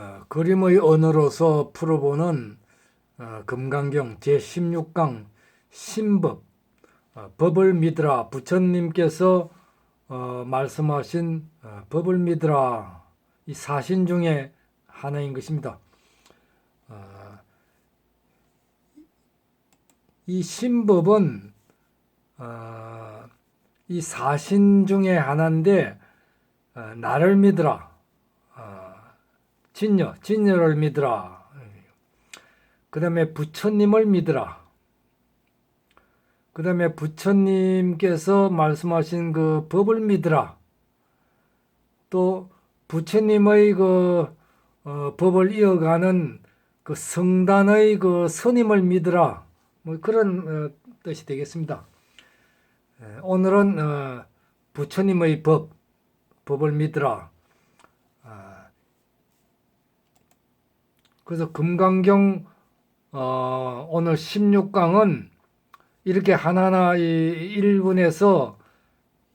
어, 그림의 언어로서 풀어보는 어, 금강경 제16강 신법 어, 법을 믿으라 부처님께서 어, 말씀하신 어, 법을 믿으라 이 사신 중에 하나인 것입니다. 어, 이 신법은 어, 이 사신 중에 하나인데 어, 나를 믿으라 어, 진여 진여를 믿으라 그 다음에 부처님을 믿으라 그 다음에 부처님께서 말씀하신 그 법을 믿으라 또 부처님의 그 어, 법을 이어가는 그 성단의 그 스님을 믿으라 뭐 그런 어, 뜻이 되겠습니다. 에, 오늘은 어, 부처님의 법 법을 믿으라. 그래서 금강경 어, 오늘 16강은 이렇게 하나하나 이 1분에서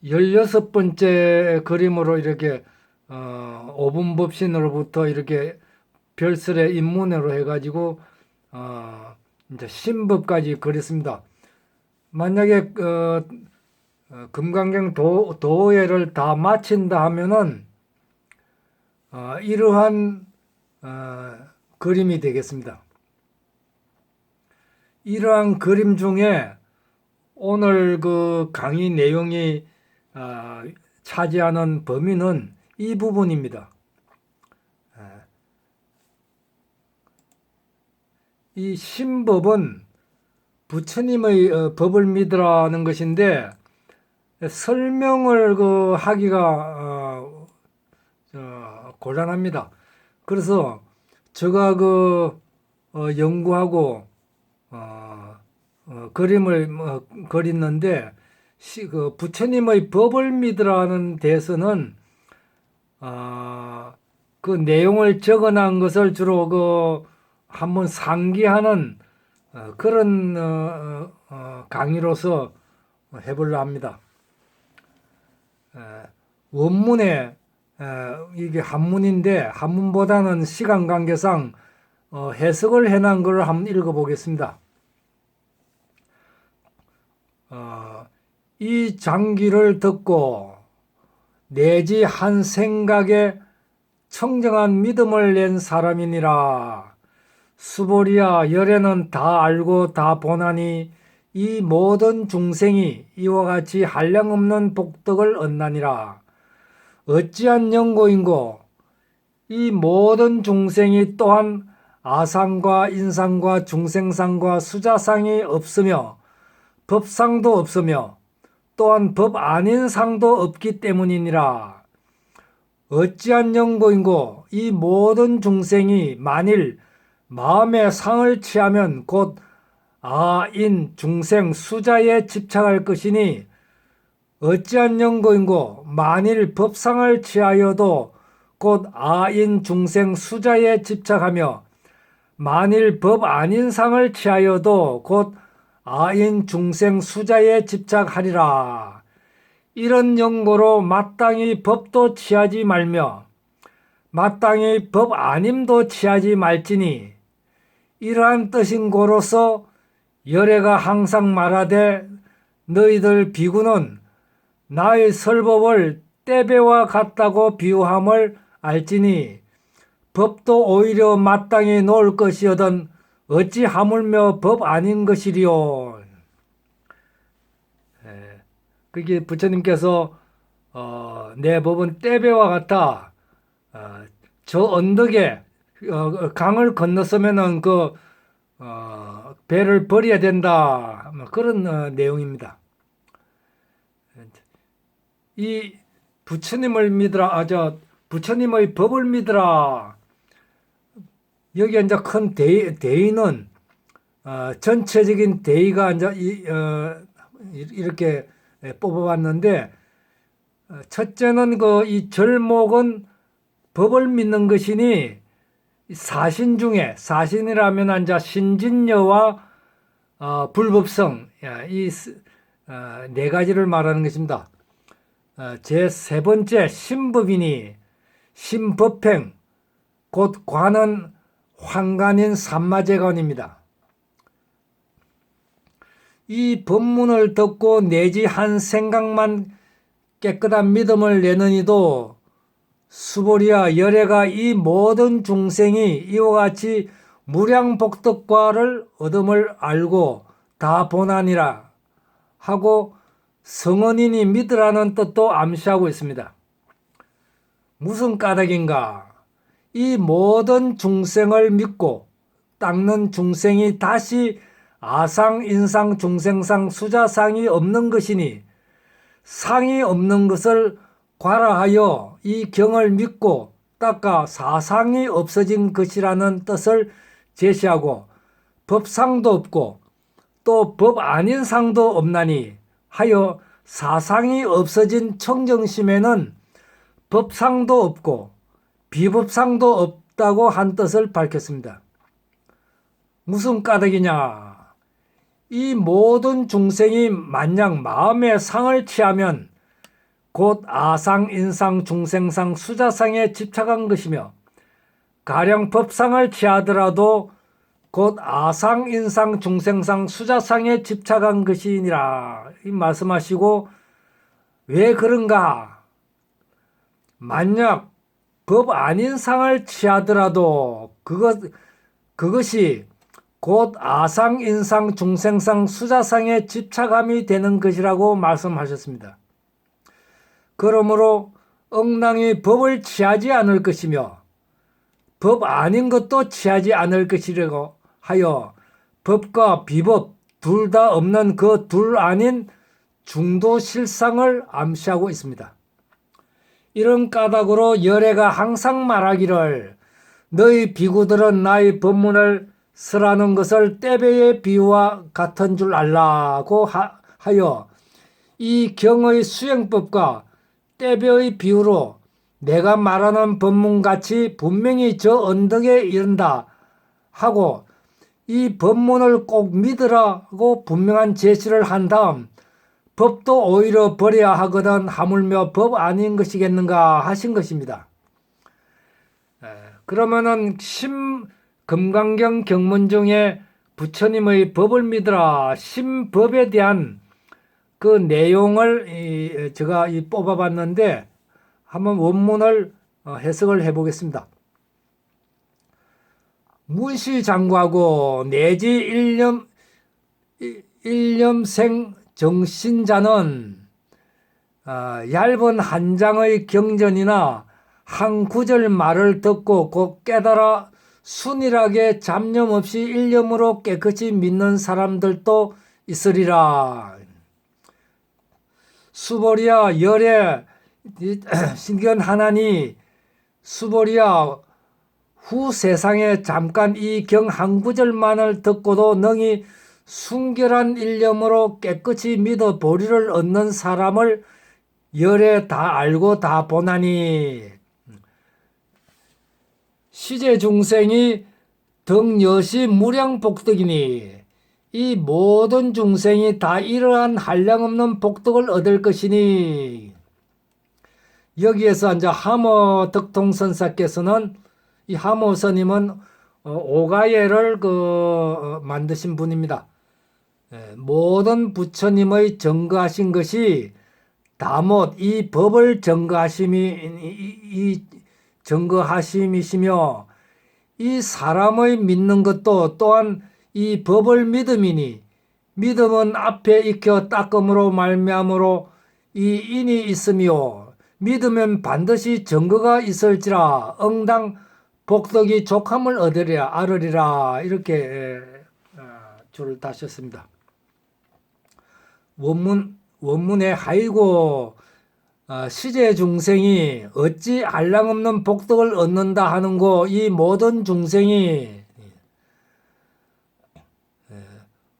16번째 그림으로 이렇게 어, 5분 법신으로부터 이렇게 별설의 입문으로 해가지고 어, 이제 신법까지 그렸습니다. 만약에 어, 어, 금강경 도, 도예를 다 마친다 하면은 어, 이러한 어, 그림이 되겠습니다. 이러한 그림 중에 오늘 그 강의 내용이 어, 차지하는 범위는 이 부분입니다. 에, 이 신법은 부처님의 어, 법을 믿으라는 것인데 설명을 그 하기가 어, 어, 곤란합니다. 그래서 제가 그 어, 연구하고 어, 어, 그림을 뭐, 그렸는데 시, 그 부처님의 법을 믿으라는 데서는 어, 그 내용을 적어놓은 것을 주로 그 한번 상기하는 어, 그런 어, 어, 강의로서 해보려 합니다. 에, 원문에 에, 이게 한문인데 한문보다는 시간 관계상 어, 해석을 해놓은 걸 한번 읽어보겠습니다. 어, 이 장기를 듣고 내지 한 생각에 청정한 믿음을 낸 사람이니라. 수보리야 열애는 다 알고 다 보나니 이 모든 중생이 이와 같이 한량없는 복덕을 얻나니라. 어찌한 연고인고 이 모든 중생이 또한 아상과 인상과 중생상과 수자상이 없으며 법상도 없으며 또한 법 아닌 상도 없기 때문이니라. 어찌한 연고인고 이 모든 중생이 만일 마음의 상을 취하면 곧 아인 중생 수자에 집착할 것이니 어찌한 연고인고 만일 법상을 취하여도 곧 아인 중생 수자에 집착하며 만일 법 아닌 상을 취하여도 곧 아인 중생 수자에 집착하리라. 이런 연고로 마땅히 법도 취하지 말며 마땅히 법 아님도 취하지 말지니 이러한 뜻인 고로서 열애가 항상 말하되 너희들 비구는 나의 설법을 떼배와 같다고 비유함을 알지니 법도 오히려 마땅히 놓을 것이여든 어찌 하물며 법 아닌 것이리요. 예, 그게 부처님께서 어, 내 법은 떼배와 같아. 어, 저 언덕에 어, 강을 건너서면은 그 어, 배를 버려야 된다. 뭐 그런 어, 내용입니다. 이 부처님을 믿으라. 아, 저 부처님의 법을 믿으라. 여기 이제 큰 대의, 대의는 어, 전체적인 대의가 이제 이, 어, 이렇게 뽑아봤는데 어, 첫째는 그 이 절목은 법을 믿는 것이니 사신 중에 사신이라면 이제 신진여와 어, 불법성 이네 어, 가지를 말하는 것입니다. 어, 제세 번째 신법이니 신법행 곧 관은 환관인 삼마제관입니다. 이 법문을 듣고 내지 한 생각만 깨끗한 믿음을 내는 이도 수보리야 열애가 이 모든 중생이 이와 같이 무량복덕과를 얻음을 알고 다 보나니라 하고 성언인이 믿으라는 뜻도 암시하고 있습니다. 무슨 까닭인가? 이 모든 중생을 믿고 닦는 중생이 다시 아상, 인상, 중생상, 수자상이 없는 것이니 상이 없는 것을 과라하여 이 경을 믿고 닦아 사상이 없어진 것이라는 뜻을 제시하고 법상도 없고 또 법 아닌 상도 없나니 하여 사상이 없어진 청정심에는 법상도 없고 비법상도 없다고 한 뜻을 밝혔습니다. 무슨 까닭이냐? 이 모든 중생이 만약 마음의 상을 취하면 곧 아상, 인상, 중생상, 수자상에 집착한 것이며 가령 법상을 취하더라도 곧 아상, 인상, 중생상, 수자상에 집착한 것이니라 이 말씀하시고 왜 그런가? 만약 법 아닌 상을 취하더라도 그것 그것이 곧 아상, 인상, 중생상, 수자상에 집착함이 되는 것이라고 말씀하셨습니다. 그러므로 엉랑이 법을 취하지 않을 것이며 법 아닌 것도 취하지 않을 것이라고 하여 법과 비법 둘 다 없는 그 둘 아닌 중도 실상을 암시하고 있습니다. 이런 까닭으로 열애가 항상 말하기를 너희 비구들은 나의 법문을 쓰라는 것을 떼배의 비유와 같은 줄 알라고 하, 하여 이 경의 수행법과 떼배의 비유로 내가 말하는 법문같이 분명히 저 언덕에 이른다 하고 이 법문을 꼭 믿으라고 분명한 제시를 한 다음 법도 오히려 버려야 하거든 하물며 법 아닌 것이겠는가 하신 것입니다. 에, 그러면은 심 금강경 경문 중에 부처님의 법을 믿으라 심법에 대한 그 내용을 이, 제가 이 뽑아봤는데 한번 원문을 어, 해석을 해보겠습니다. 문시 장구하고 내지 일념 일념생 정신자는 어, 얇은 한 장의 경전이나 한 구절 말을 듣고 곧 깨달아 순일하게 잡념 없이 일념으로 깨끗이 믿는 사람들도 있으리라. 수보리야 열애 신견 하나니 수보리야 후 세상에 잠깐 이 경 한 구절만을 듣고도 능히 순결한 일념으로 깨끗이 믿어 보리를 얻는 사람을 열에 다 알고 다 보나니. 시제 중생이 덕여시 무량복덕이니 이 모든 중생이 다 이러한 한량없는 복덕을 얻을 것이니. 여기에서 이제 하모 덕통선사께서는 이 하모 스님은 어, 오가예를 그 어, 만드신 분입니다. 예, 모든 부처님의 증거하신 것이 다못 이 법을 증거하심이 이, 이 증거하심이시며 이 사람의 믿는 것도 또한 이 법을 믿음이니 믿음은 앞에 익혀 닦음으로 말미암으로 이 인이 있으며 믿으면 반드시 증거가 있을지라 응당 복덕이 족함을 얻으리라 알으리라 이렇게 어, 줄을 다셨습니다. 원문 원문에 하이고 어, 시제 중생이 어찌 알랑 없는 복덕을 얻는다 하는고 이 모든 중생이 예,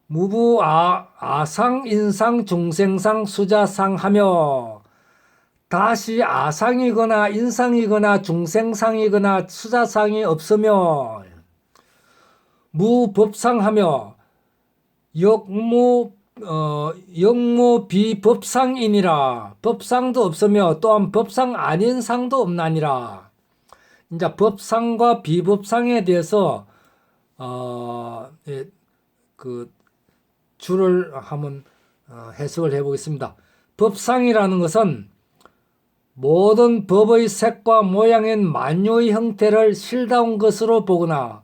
무부 아, 아상 인상 중생상 수자상 하며 다시 아상이거나 인상이거나 중생상이거나 수자상이 없으며 무법상하며 역무 어, 영무 비법상이니라 법상도 없으며 또한 법상 아닌 상도 없나니라 이제 법상과 비법상에 대해서 어, 예, 그 줄을 한번 어, 해석을 해보겠습니다. 법상이라는 것은 모든 법의 색과 모양인 만유의 형태를 실다운 것으로 보거나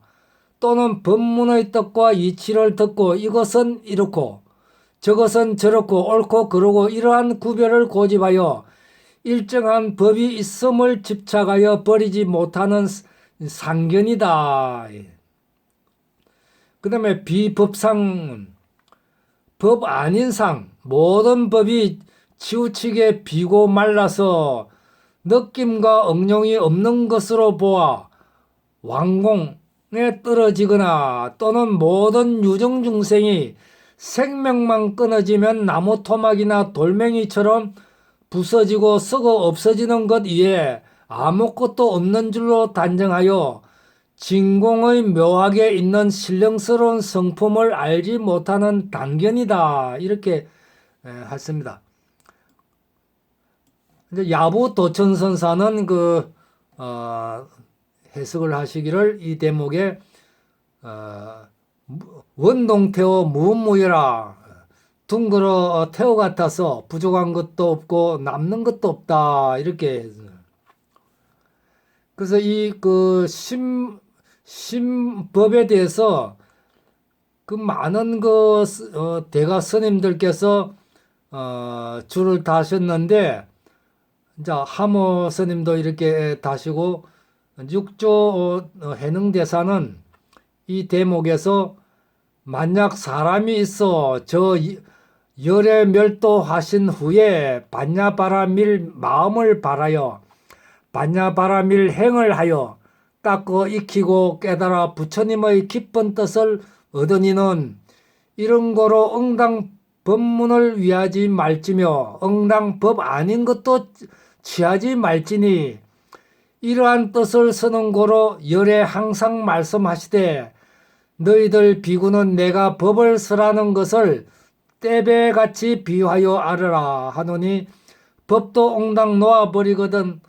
또는 법문의 뜻과 이치를 듣고 이것은 이렇고 저것은 저렇고 옳고 그르고 이러한 구별을 고집하여 일정한 법이 있음을 집착하여 버리지 못하는 상견이다. 그 다음에 비법상은 법 아닌 상, 모든 법이 치우치게 비고 말라서 느낌과 응용이 없는 것으로 보아 왕공에 떨어지거나 또는 모든 유정 중생이 생명만 끊어지면 나무 토막이나 돌멩이처럼 부서지고 썩어 없어지는 것 이외에 아무것도 없는 줄로 단정하여 진공의 묘하게 있는 신령스러운 성품을 알지 못하는 단견이다. 이렇게 에, 했습니다. 이제 야부 도천 선사는 그 어, 해석을 하시기를 이 대목에 어, 무- 원동태어 무무여라. 둥그러 태어 같아서 부족한 것도 없고 남는 것도 없다. 이렇게 그래서 이 그 심 심법에 대해서 그 많은 그 스- 어, 대가 스님들께서 어, 줄을 다셨는데 이제 하모 스님도 이렇게 다시고 육조 어, 해능 대사는 이 대목에서 만약 사람이 있어 저 이- 열에 멸도하신 후에 반야바라밀 마음을 바라여 반야바라밀 행을 하여 닦어 익히고 깨달아 부처님의 깊은 뜻을 얻으니는 이런 거로 응당 법문을 위하지 말지며 응당 법 아닌 것도 취하지 말지니 이러한 뜻을 쓰는 고로 열에 항상 말씀하시되 너희들 비구는 내가 법을 쓰라는 것을 떼배같이 비유하여 알으라 하노니 법도 옹당 놓아버리거든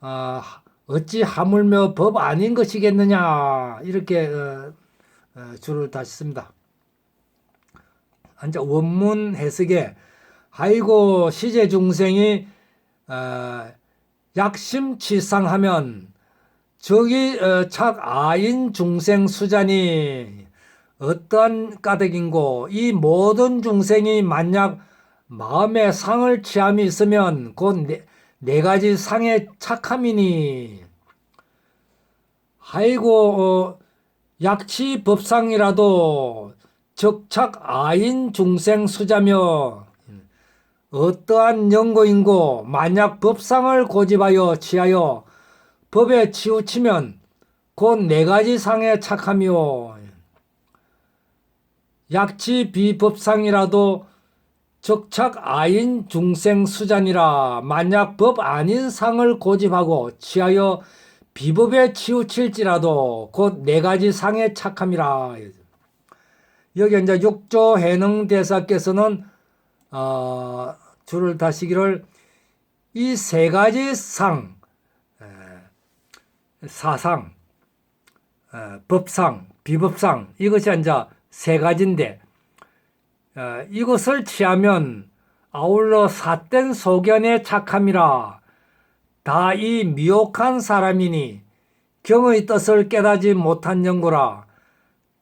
아, 어찌 하물며 법 아닌 것이겠느냐 이렇게 어, 어, 줄을 다셨습니다. 원문 해석에 아이고 시제 중생이 어, 약심치상하면 저기 어, 착 아인 중생 수자니 어떠한 까닭인고 이 모든 중생이 만약 마음에 상을 취함이 있으면 곧 네, 네 가지 상의 착함이니. 아이고 어, 약치 법상이라도 적착 아인 중생 수자며 어떠한 연고인고 만약 법상을 고집하여 취하여 법에 치우치면 곧 네 가지 상에 착하며 약치 비법상이라도 적착 아인 중생 수잔이라 만약 법 아닌 상을 고집하고 취하여 비법에 치우칠지라도 곧 네 가지 상에 착함이라. 여기 이제 육조 해능 대사께서는 어, 줄을 다시기를 이 세 가지 상, 에, 사상, 에, 법상, 비법상 이것이 이제 세 가지인데 어, 이것을 취하면 아울러 삿된 소견에 착함이라. 다 이 미혹한 사람이니 경의 뜻을 깨닫지 못한 연고라.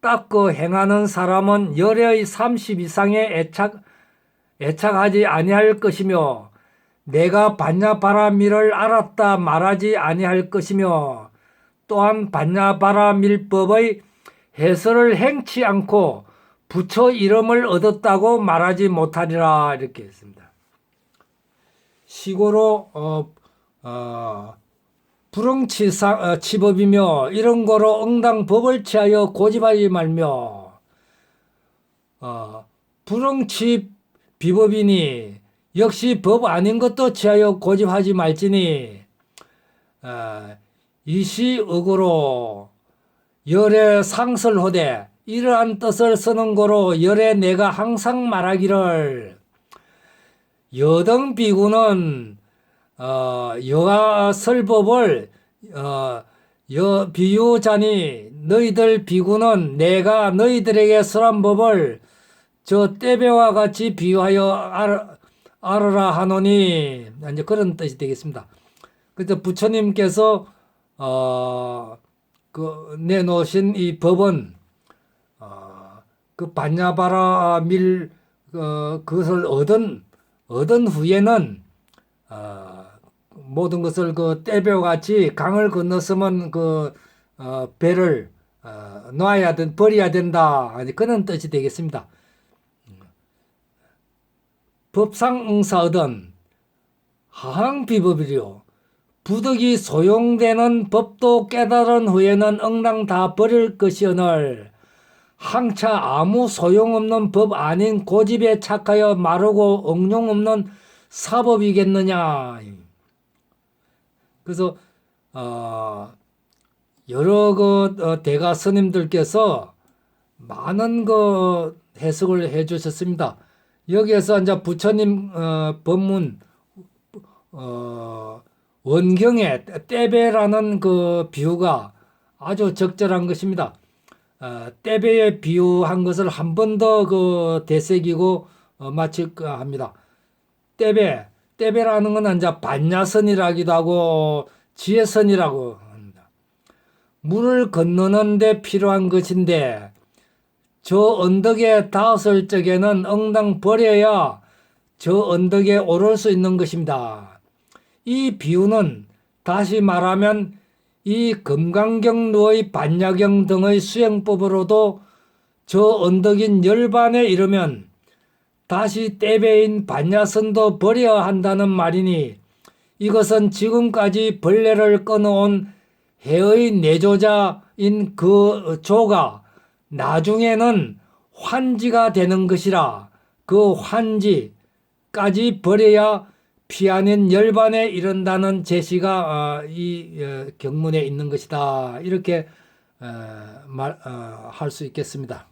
닦고 행하는 사람은 열의 30 이상의 애착 애착하지 아니할 것이며 내가 반야바라밀을 알았다 말하지 아니할 것이며 또한 반야바라밀법의 해설을 행치 않고 부처 이름을 얻었다고 말하지 못하리라 이렇게 했습니다. 시고로 어, 어, 불응치사 어, 이런 거로 응당 법을 취하여 고집하지 말며 어, 불응치 비법이니? 역시 법 아닌 것도 취하여 고집하지 말지니. 어, 이시의고로 열의 상설호대 이러한 뜻을 쓰는 거로 열에 내가 항상 말하기를. 여등 비구는 어, 여가 설법을 어, 여 비유자니 너희들 비구는 내가 너희들에게 설한 법을 저 떼배와 같이 비유하여 알, 알으라 하노니 이제 그런 뜻이 되겠습니다. 그래서 부처님께서 어, 그 내놓으신 이 법은 어, 그 반야바라 밀 어, 그것을 얻은 얻은 후에는 어, 모든 것을 그 떼배와 같이 강을 건넜으면 그 어, 배를 어, 놔야 된 버려야 된다 아니 그런 뜻이 되겠습니다. 법상 응사얻은 하항 비법이요. 부득이 소용되는 법도 깨달은 후에는 응당 다 버릴 것이오늘 항차 아무 소용없는 법 아닌 고집에 착하여 마르고 응용 없는 사법이겠느냐. 그래서 어, 여러 그 어, 대가 스님들께서 많은 그 해석을 해주셨습니다. 여기에서 이제 부처님 어, 법문 어, 원경에 떼배라는 그 비유가 아주 적절한 것입니다. 어, 떼배에 비유한 것을 한 번 더 그 되새기고 어, 마칠까 합니다. 떼배, 떼배라는 건 이제 반야선이라기도 하고 지혜선이라고 합니다. 물을 건너는데 필요한 것인데 저 언덕에 닿았을 적에는 엉당 버려야 저 언덕에 오를 수 있는 것입니다. 이 비유는 다시 말하면 이 금강경루의 반야경 등의 수행법으로도 저 언덕인 열반에 이르면 다시 떼배인 반야선도 버려야 한다는 말이니 이것은 지금까지 벌레를 끊어온 해의 내조자인 그 조가 나중에는 환지가 되는 것이라 그 환지까지 버려야 피하는 열반에 이른다는 제시가 어, 이 어, 경문에 있는 것이다 이렇게 어, 말할 수 있겠습니다.